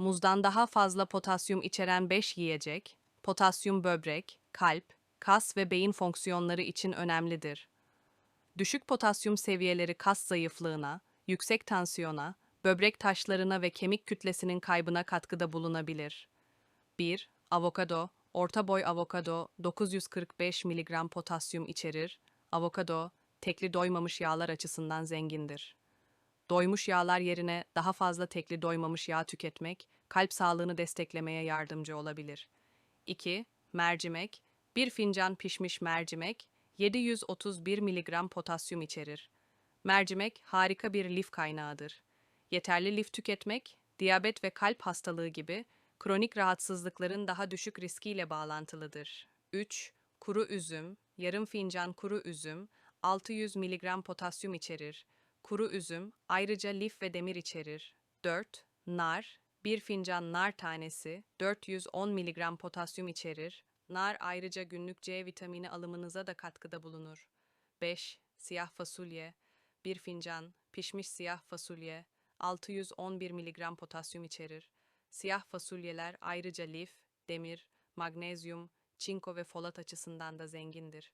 muzdan daha fazla potasyum içeren 5 yiyecek, potasyum böbrek, kalp, kas ve beyin fonksiyonları için önemlidir. Düşük potasyum seviyeleri kas zayıflığına, yüksek tansiyona, böbrek taşlarına ve kemik kütlesinin kaybına katkıda bulunabilir. 1. Avokado, orta boy avokado 945 mg potasyum içerir. Avokado, tekli doymamış yağlar açısından zengindir. Doymuş yağlar yerine daha fazla tekli doymamış yağ tüketmek, kalp sağlığını desteklemeye yardımcı olabilir. 2. Mercimek, bir fincan pişmiş mercimek, 731 mg potasyum içerir. Mercimek harika bir lif kaynağıdır. Yeterli lif tüketmek, diyabet ve kalp hastalığı gibi kronik rahatsızlıkların daha düşük riskiyle bağlantılıdır. 3. Kuru üzüm, yarım fincan kuru üzüm, 600 mg potasyum içerir. Kuru üzüm ayrıca lif ve demir içerir. 4. Nar, bir fincan nar tanesi 410 mg potasyum içerir. Nar ayrıca günlük C vitamini alımınıza da katkıda bulunur. 5. Siyah fasulye, bir fincan pişmiş siyah fasulye 611 mg potasyum içerir. Siyah fasulyeler ayrıca lif, demir, magnezyum, çinko ve folat açısından da zengindir.